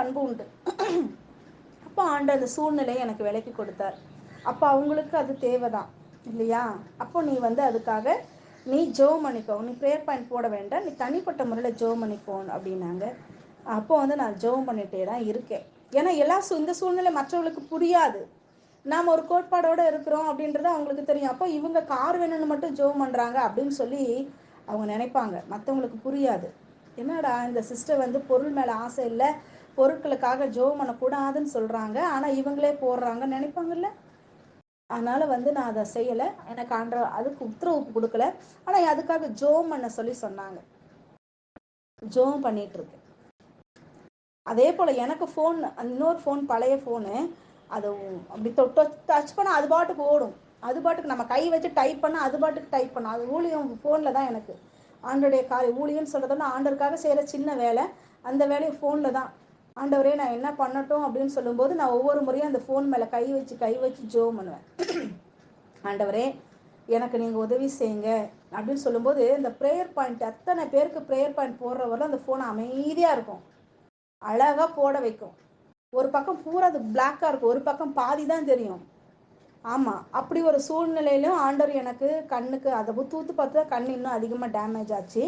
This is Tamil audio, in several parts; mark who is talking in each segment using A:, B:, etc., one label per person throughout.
A: அன்பு உண்டு. அப்போ ஆண்டு அந்த சூழ்நிலையை எனக்கு விலக்கி கொடுத்தார். அப்போ அவங்களுக்கு அது தேவைதான் இல்லையா? அப்போ நீ வந்து அதுக்காக நீ ஜோ பண்ணிக்கோ நீ ப்ரேயர் பாயிண்ட் போட வேண்டாம் நீ தனிப்பட்ட முறையில் ஜோ பண்ணிக்கோன்னு அப்படின்னாங்க. அப்போ வந்து நான் ஜோம் பண்ணிகிட்டே தான் இருக்கேன். ஏன்னா எல்லா இந்த சூழ்நிலை மற்றவர்களுக்கு புரியாது. நாம் ஒரு கோட்பாடோடு இருக்கிறோம் அப்படின்றது அவங்களுக்கு தெரியும். அப்போ இவங்க கார் வேணும்னு மட்டும் ஜோம் பண்ணுறாங்க அப்படின்னு சொல்லி அவங்க நினைப்பாங்க. மற்றவங்களுக்கு புரியாது. என்னடா இந்த சிஸ்டர் வந்து பொருள் மேலே ஆசை இல்லை? பொருட்களுக்காக ஜோம் பண்ணக்கூடாதுன்னு சொல்கிறாங்க ஆனால் இவங்களே போடுறாங்கன்னு நினைப்பாங்கல்ல? அதனால் வந்து நான் அதை செய்யலை. எனக்கு ஆண்ட அதுக்கு உத்தரவு கொடுக்கல. ஆனால் அதுக்காக ஜோம் பண்ண சொல்லி சொன்னாங்க. ஜோம் பண்ணிகிட்ருக்கு அதே போல் எனக்கு ஃபோன் இன்னொரு ஃபோன் பழைய ஃபோனு அது அப்படி தொட்டு டச் பண்ணால் அது பாட்டுக்கு ஓடும். அது பாட்டுக்கு நம்ம கை வச்சு டைப் பண்ணால் அது பாட்டுக்கு டைப் பண்ணோம் அது ஊழியம் ஃபோனில் தான் எனக்கு. ஆண்டோடைய காரியம் ஊழியன்னு சொல்கிறதோட ஆண்டருக்காக செய்கிற சின்ன வேலை. அந்த வேலையை ஃபோனில் தான். ஆண்டவரே நான் என்ன பண்ணட்டும் அப்படின்னு சொல்லும்போது நான் ஒவ்வொரு முறையும் அந்த ஃபோன் மேலே கை வச்சு கை வச்சு ஜோ பண்ணுவேன். ஆண்டவரே எனக்கு நீங்கள் உதவி செய்யுங்க அப்படின்னு சொல்லும்போது இந்த ப்ரேயர் பாயிண்ட் அத்தனை பேருக்கு ப்ரேயர் பாயிண்ட் போடுறவரை அந்த ஃபோன் அமைதியாக இருக்கும். அழகாக போட வைக்கும். ஒரு பக்கம் பூரா அது பிளாக்காக இருக்கும். ஒரு பக்கம் பாதி தான் தெரியும். ஆமாம் அப்படி ஒரு சூழ்நிலையிலும் ஆண்டர் எனக்கு கண்ணுக்கு அதை தூத்து பார்த்து கண் இன்னும் அதிகமாக டேமேஜ் ஆச்சு.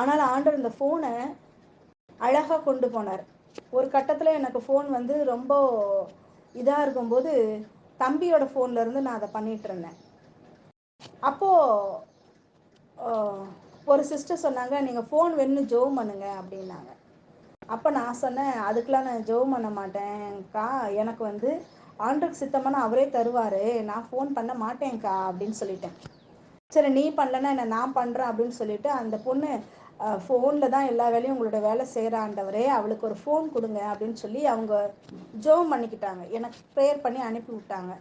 A: ஆனால் ஆண்டர் இந்த ஃபோனை அழகாக கொண்டு போனார். ஒரு கட்டத்தில் எனக்கு ஃபோன் வந்து ரொம்ப இதாக இருக்கும்போது தம்பியோட ஃபோன்லேருந்து நான் அதை பண்ணிகிட்டு இருந்தேன். அப்போது ஒரு சிஸ்டர் சொன்னாங்க நீங்கள் ஃபோன் வேணும்னு ஜோம் பண்ணுங்க அப்படின்னாங்க. அப்போ நான் சொன்னேன் அதுக்கெலாம் நான் ஜோம் பண்ண மாட்டேன்க்கா எனக்கு வந்து ஆண்டுக்கு சித்தமான அவரே தருவார். நான் ஃபோன் பண்ண மாட்டேன்க்கா அப்படின்னு சொல்லிட்டேன். சரி நீ பண்ணலன்னா என்ன நான் பண்ணுறேன் அப்படின்னு சொல்லிட்டு அந்த பொண்ணு ஃபோனில் தான் எல்லா வேலையும் உங்களோட வேலை செய்கிறாண்டவரே அவளுக்கு ஒரு ஃபோன் கொடுங்க அப்படின்னு சொல்லி அவங்க ஜோம் பண்ணிக்கிட்டாங்க. எனக்கு ப்ரேயர் பண்ணி அனுப்பி விட்டாங்க.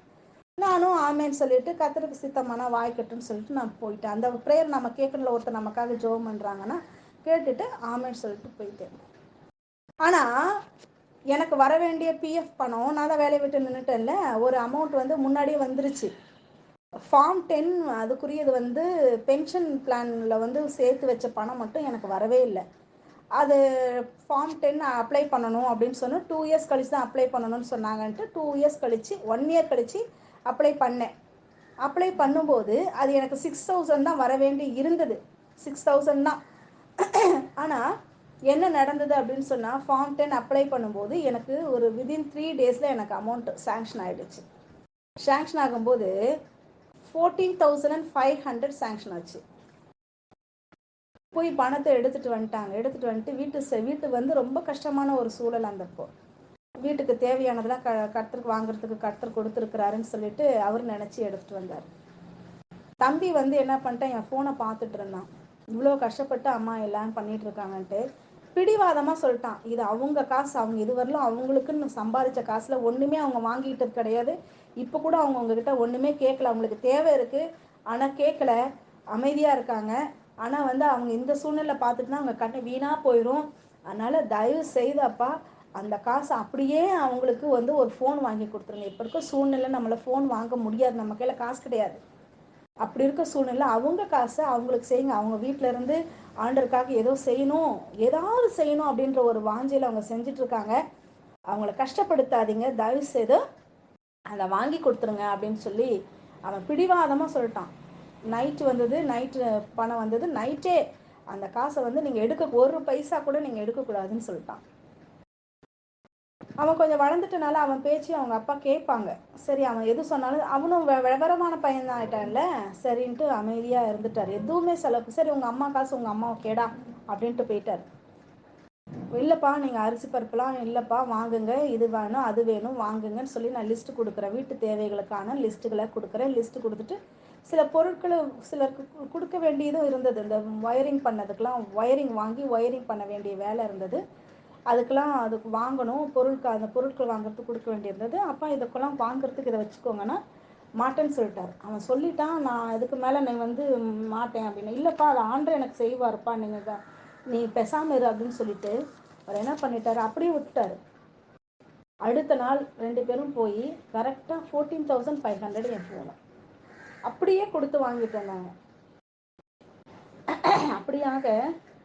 A: நானும் ஆமேன்னு சொல்லிட்டு கத்திரிக்கு சித்தமான வாய்க்கட்டுன்னு சொல்லிட்டு நான் போயிட்டேன். அந்த ப்ரேயர் நம்ம கேட்கல ஒருத்தர் நமக்காக ஜோம் பண்ணுறாங்கன்னா கேட்டுட்டு ஆமேன்னு சொல்லிட்டு போயிட்டேன். ஆனால் எனக்கு வர வேண்டிய பிஎஃப் பணம் நான் தான் வேலையை விட்டு நின்றுட்டேன்ல ஒரு அமௌண்ட் வந்து முன்னாடியே வந்துருச்சு. ஃபார்ம் டென் அதுக்குரியது வந்து பென்ஷன் பிளானில் வந்து சேர்த்து வச்ச பணம் மட்டும் எனக்கு வரவே இல்லை. அது ஃபார்ம் டென் அப்ளை பண்ணணும் அப்படின்னு சொன்னால் டூ இயர்ஸ் கழிச்சு தான் அப்ளை பண்ணணும்னு சொன்னாங்கன்ட்டு டூ இயர்ஸ் கழித்து ஒன் இயர் கழித்து அப்ளை பண்ணேன். அப்ளை பண்ணும்போது அது எனக்கு சிக்ஸ் தௌசண்ட் தான் வர வேண்டி இருந்தது. சிக்ஸ் தௌசண்ட் தான். ஆனால் என்ன நடந்தது அப்படின்னு சொன்னால் ஃபார்ம் டென் அப்ளை பண்ணும்போது எனக்கு ஒரு விதின் த்ரீ டேஸில் எனக்கு அமௌண்ட் சேங்ஷன் ஆகிடுச்சு சேங்ஷன் ஆகும்போது fourteen thousand and five hundred sanction ஆச்சு. போய் பணத்தை எடுத்துகிட்டு வந்துட்டாங்க. எடுத்துகிட்டு வந்துட்டு வீட்டு வீட்டு வந்து ரொம்ப கஷ்டமான ஒரு சூழல் அந்தப்போ. வீட்டுக்கு தேவையானதெல்லாம் க கடத்தருக்கு வாங்குறதுக்கு கடத்தர் கொடுத்துருக்குறாருன்னு சொல்லிட்டு அவர் நினச்சி எடுத்துகிட்டு வந்தார். தம்பி வந்து என்ன பண்ணிட்டேன் என் ஃபோனை பார்த்துட்டு இருந்தான். இவ்வளோ கஷ்டப்பட்டு அம்மா எல்லாம் பண்ணிகிட்டு இருக்காங்கன்ட்டு பிடிவாதமாக சொல்லிட்டான். இது அவங்க காசு அவங்க இது வரலும் அவங்களுக்குன்னு சம்பாதிச்ச காசில் ஒன்றுமே அவங்க வாங்கிக்கிட்டது கிடையாது. இப்போ கூட அவங்க உங்ககிட்ட ஒன்றுமே கேட்கல அவங்களுக்கு தேவை இருக்குது ஆனால் கேட்கல அமைதியாக இருக்காங்க. ஆனால் வந்து அவங்க இந்த சூழ்நிலை பார்த்துட்டுனா அவங்க கண்ணு வீணாக போயிடும் அதனால் தயவு செய்தப்பா அந்த காசு அப்படியே அவங்களுக்கு வந்து ஒரு ஃபோன் வாங்கி கொடுத்துருங்க. இப்போ இருக்க சூழ்நிலை நம்மளை ஃபோன் வாங்க முடியாது. நம்ம கையில் காசு கிடையாது. அப்படி இருக்க சூழ்நிலை அவங்க காசை அவங்களுக்கு செய்யுங்க. அவங்க வீட்டிலேருந்து ஆண்டருக்காக ஏதோ செய்யணும் ஏதாவது செய்யணும் அப்படின்ற ஒரு வாஞ்சையில் அவங்க செஞ்சிட்ருக்காங்க அவங்கள கஷ்டப்படுத்தாதீங்க. தயவு செய்து அதை வாங்கி கொடுத்துருங்க அப்படின்னு சொல்லி அவன் பிடிவாதமாக சொல்லிட்டான். நைட்டு வந்தது நைட்டு பணம் வந்தது நைட்டே அந்த காசை வந்து நீங்கள் எடுக்க ஒரு பைசா கூட நீங்கள் எடுக்கக்கூடாதுன்னு சொல்லிட்டான். அவன் கொஞ்சம் வளர்ந்துட்டனால அவன் பேச்சு அவங்க அப்பா கேட்பாங்க. சரி அவன் எது சொன்னாலும் அவனும் விவரமான பையன் ஆகிட்டான்ல ஆயிட்டான்ல? சரின்ட்டு அமைதியாக இருந்துட்டார். எதுவுமே செலவு சரி உங்கள் அம்மா காசு உங்கள் அம்மா கேடா அப்படின்ட்டு போயிட்டார். இல்லைப்பா நீங்கள் அரிசி பருப்புலாம் இல்லைப்பா வாங்குங்க. இது வேணும் அது வேணும் வாங்குங்கன்னு சொல்லி நான் லிஸ்ட்டு கொடுக்குறேன். வீட்டு தேவைகளுக்கான லிஸ்ட்டுகளை கொடுக்குறேன். லிஸ்ட்டு கொடுத்துட்டு சில பொருட்களை சிலருக்கு கொடுக்க வேண்டியதும் இருந்தது. இந்த ஒயரிங் பண்ணதுக்கெலாம் ஒயரிங் வாங்கி ஒயரிங் பண்ண வேண்டிய வேலை இருந்தது. அதுக்கெலாம் அதுக்கு வாங்கணும். பொருட்கள் அந்த பொருட்கள் வாங்குறதுக்கு கொடுக்க வேண்டியிருந்தது. அப்பா இதுக்கெல்லாம் வாங்குறதுக்கு இதை வச்சுக்கோங்கன்னா மாட்டேன்னு சொல்லிட்டார். அவன் சொல்லிட்டான் நான் இதுக்கு மேலே நீ வந்து மாட்டேன் அப்படின்னு. இல்லைப்பா அதை ஆண்டு எனக்கு செய்வார்ப்பா. நீங்கள் நீ பெசாமல் இரு அப்படின்னு சொல்லிட்டு அவர் என்ன பண்ணிட்டார்? அப்படியே விட்டுட்டார். அடுத்த நாள் ரெண்டு பேரும் போய் கரெக்டாக ஃபோர்டீன் தௌசண்ட் ஃபைவ் ஹண்ட்ரட் என் ஃபோனை அப்படியே கொடுத்து வாங்கிட்டு வந்தாங்க. அப்படியாக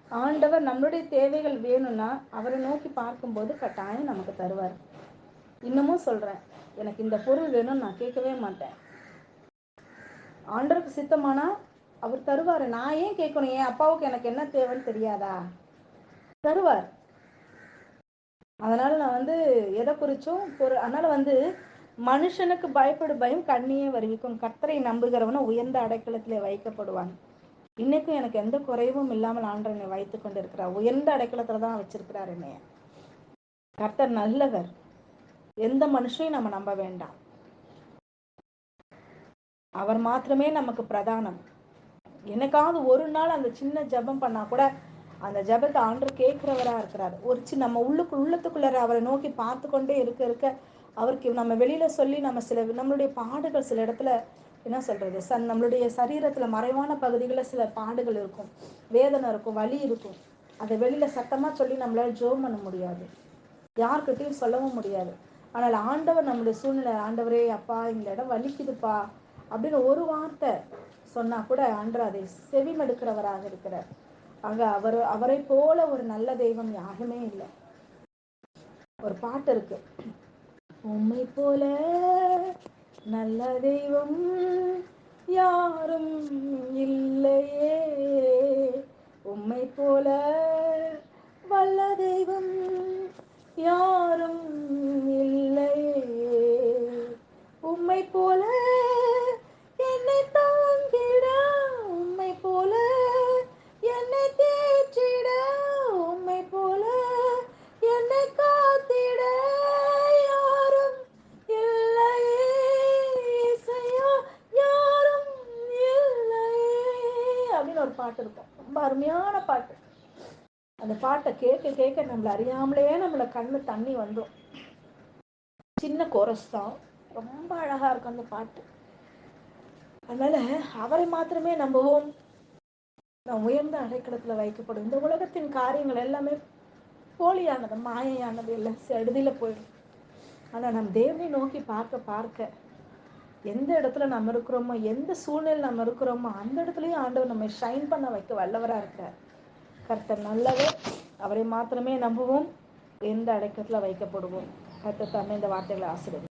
A: ஆண்டவர் நம்மளுடைய தேவைகள் வேணும்னா அவரை நோக்கி பார்க்கும்போது கட்டாயம் நமக்கு தருவார். இன்னமும் சொல்கிறேன் எனக்கு இந்த பொருள் வேணும்னு நான் கேட்கவே மாட்டேன். ஆண்டருக்கு சித்தமானா அவர் தருவார். நான் ஏன் கேட்கணும்? என் அப்பாவுக்கு எனக்கு என்ன தேவைன்னு தெரியாதா? தருவார். அதனால நான் வந்து எதை குறிச்சும் பொரு அதனால வந்து மனுஷனுக்கு பயப்படு பயம் கண்ணியே வருவிக்கும். கத்தரை நம்புகிறவன உயர்ந்த அடைக்கலத்திலே வைக்கப்படுவான். இன்னைக்கும் எனக்கு எந்த குறைவும் இல்லாமல் ஆண்டர் என்னை வைத்து கொண்டு இருக்கிறார் உயர்ந்த அடைக்கலத்துல தான் வச்சிருக்கிறார் என்னைய. கர்த்தர் நல்லவர். எந்த மனுஷனையும் நம்ம நம்ப வேண்டாம். அவர் மாத்திரமே நமக்கு பிரதானம். எனக்காவது ஒரு நாள் அந்த சின்ன ஜபம் பண்ணா கூட அந்த ஜபத்தை ஆண்டு கேட்கிறவரா இருக்கிறார். ஒரு சின்ன நம்ம உள்ளுக்கு உள்ளத்துக்குள்ளார அவரை நோக்கி பார்த்து கொண்டே இருக்க இருக்க அவருக்கு நம்ம வெளியில சொல்லி நம்ம சில நம்மளுடைய பாடுகள் சில இடத்துல என்ன சொல்றது? சன் நம்மளுடைய சரீரத்துல மறைவான பகுதிகளில் சில பாடுகள் இருக்கும். வேதனை இருக்கும் வலி இருக்கும். அதை வெளியில சத்தமா சொல்லி நம்மளால ஜோம் பண்ண முடியாது. யார்கிட்டையும் சொல்லவும் முடியாது. ஆனால் ஆண்டவர் நம்மளுடைய சூழ்நிலை ஆண்டவரே அப்பா இந்த இடம் வலிக்குதுப்பா அப்படின்னு ஒரு வார்த்தை சொன்னா கூட ஆண்டர் அதை செவிமடுக்கிறவராக இருக்கிறார். ஆக அவர் அவரை போல ஒரு நல்ல தெய்வம் யாருமே இல்லை. ஒரு பாட்டு இருக்கு. உண்மை போல நல்ல தெய்வம் யாரும் இல்லையே. அப்படின்னு ஒரு பாட்டு இருக்கும். ரொம்ப அருமையான பாட்டு. அந்த பாட்டை கேட்க கேட்க நம்மளை அறியாமலே நம்மளை கண்ணு தண்ணி வந்துடும் சின்ன கோரஸ் தான். ரொம்ப அழகா இருக்கும் அந்த பாட்டு. அதனால அவரை மாத்திரமே நம்புவோம். நாம் உயர்ந்த அடைக்கலத்துல வைக்கப்படும். இந்த உலகத்தின் காரியங்கள் எல்லாமே போலியானது மாயையானது எல்லாம் செடுதில போயிடும். ஆனா நம் தேவனை நோக்கி பார்க்க பார்க்க எந்த இடத்துல நம்ம இருக்கிறோமோ எந்த சூழ்நிலை நம்ம இருக்கிறோமோ அந்த இடத்துலையும் ஆண்டவர் நம்மை ஷைன் பண்ண வைக்க வல்லவராக இருக்கிறார். கர்த்தர் நல்லவர். அவரை மாத்திரமே நம்புவோம். எந்த அடைக்கத்தில் வைக்கப்படுவோம். கர்த்தர் தம்மை இந்த வார்த்தைகளை ஆசிரியர்